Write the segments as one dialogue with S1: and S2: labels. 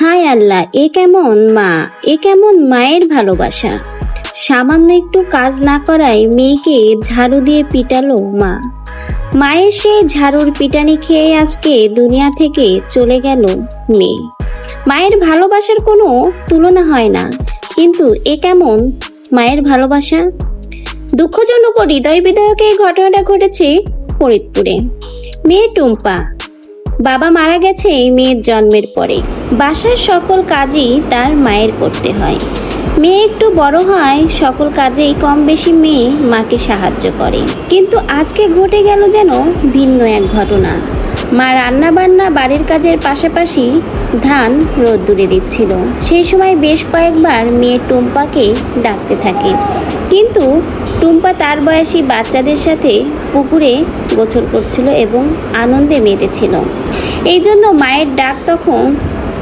S1: হায় আল্লাহ, এ কেমন মা? এ কেমন মায়ের ভালোবাসা? সামান্য একটু কাজ না করায় মেয়েকে ঝাড়ু দিয়ে পিটালো মা। মায়ের সেই ঝাড়ুর পিটানি খেয়ে আজকে দুনিয়া থেকে চলে গেল মেয়ে। মায়ের ভালোবাসার কোনো তুলনা হয় না, কিন্তু এ কেমন মায়ের ভালোবাসা? দুঃখজনক হৃদয় বিদায়ক এই ঘটনাটা ঘটেছে ফরিদপুরে। মেয়ে টুম্পা বাবা মারা গেছে এই মেয়ের জন্মের পরে বাসার সকল কাজই তার মায়ের করতে হয়। মেয়ে একটু বড় হয়, সকল কাজেই কম বেশি মেয়ে মাকে সাহায্য করে। কিন্তু আজকে ঘটে গেল যেন ভিন্ন এক ঘটনা। মা রান্না বান্না বাড়ির কাজের পাশাপাশি ধান রোদ্দুরে দিচ্ছিল। সেই সময় বেশ কয়েকবার মেয়ে টুম্পাকে ডাকতে থাকে। কিন্তু টুম্পা তার বয়সী বাচ্চাদের সাথে পুকুরে গোসল করছিল এবং আনন্দে মেতেছিল এই জন্য মায়ের ডাক তখন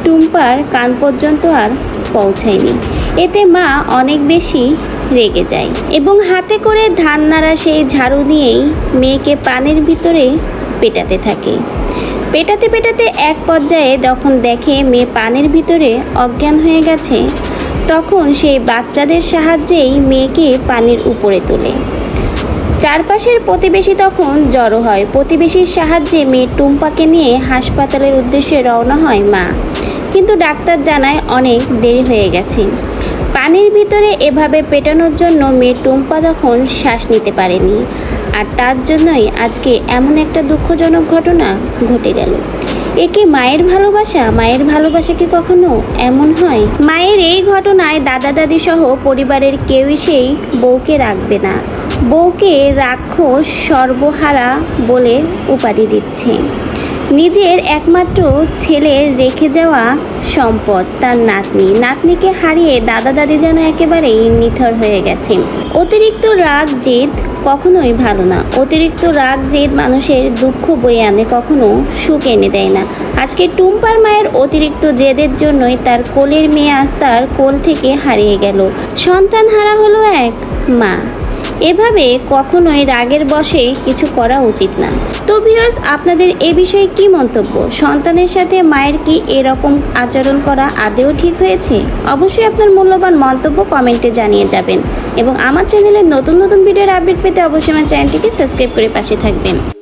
S1: টুম্পার কান পর্যন্ত আর পৌঁছায়নি। এতে মা অনেক বেশি রেগে যায় এবং হাতে করে ধান নাড়া সেই ঝাড়ু দিয়েই মেয়েকে পানের ভিতরে পেটাতে থাকে। পেটাতে পেটাতে এক পর্যায়ে যখন দেখে মেয়ে পানের ভিতরে অজ্ঞান হয়ে গেছে, তখন সেই বাচ্চাদের সাহায্যেই মেয়েকে পানির উপরে তোলে। চারপাশের প্রতিবেশী তখন জড়ো হয়। প্রতিবেশীর সাহায্যে মেয়ে টুম্পাকে নিয়ে হাসপাতালের উদ্দেশ্যে রওনা হয় মা। কিন্তু ডাক্তার জানায় অনেক দেরি হয়ে গেছে। পানির ভিতরে এভাবে পেটানোর জন্য মেয়ে টুম্পা তখন শ্বাস নিতে পারেনি। আর তার জন্যই আজকে এমন একটা দুঃখজনক ঘটনা ঘটে গেল। একে মায়ের ভালোবাসা মায়ের ভালোবাসা কি কখনো এমন হয়? মায়ের এই ঘটনায় দাদা, দাদি সহ পরিবারের কেউই সেই বউকে রাখবে না। বউকে রাক্ষস সর্বহারা বলে উপাধি দিচ্ছে। নিজের একমাত্র ছেলে রেখে যাওয়া সম্পদ। তার নাতনি। নাতনিকে হারিয়ে দাদা দাদি যেন একেবারেই নিথর হয়ে গেছে অতিরিক্ত রাগ, জেদ কখনোই ভালো না। অতিরিক্ত রাগ, জেদ মানুষের দুঃখ বয়ে আনে, কখনো সুখ এনে দেয় না। আজকে টুম্পার মায়ের অতিরিক্ত জেদের জন্যই তার কোলের মেয়ে আস্তার কোল থেকে হারিয়ে গেল। সন্তান হারা হলো এক মা। এভাবে কখনোই রাগের বসে কিছু করা উচিত না। তো ভিউয়ার্স আপনাদের এ বিষয়ে কি মন্তব্য? সন্তানের সাথে মায়ের কি এরকম আচরণ করা আদেও ঠিক হয়েছে? অবশ্যই আপনার মূল্যবান মন্তব্য কমেন্টে জানিয়ে যাবেন এবং আমার চ্যানেলে নতুন নতুন ভিডিওর আপডেট পেতে অবশ্যই আমার চ্যানেলটিকে সাবস্ক্রাইব করে পাশে থাকবেন।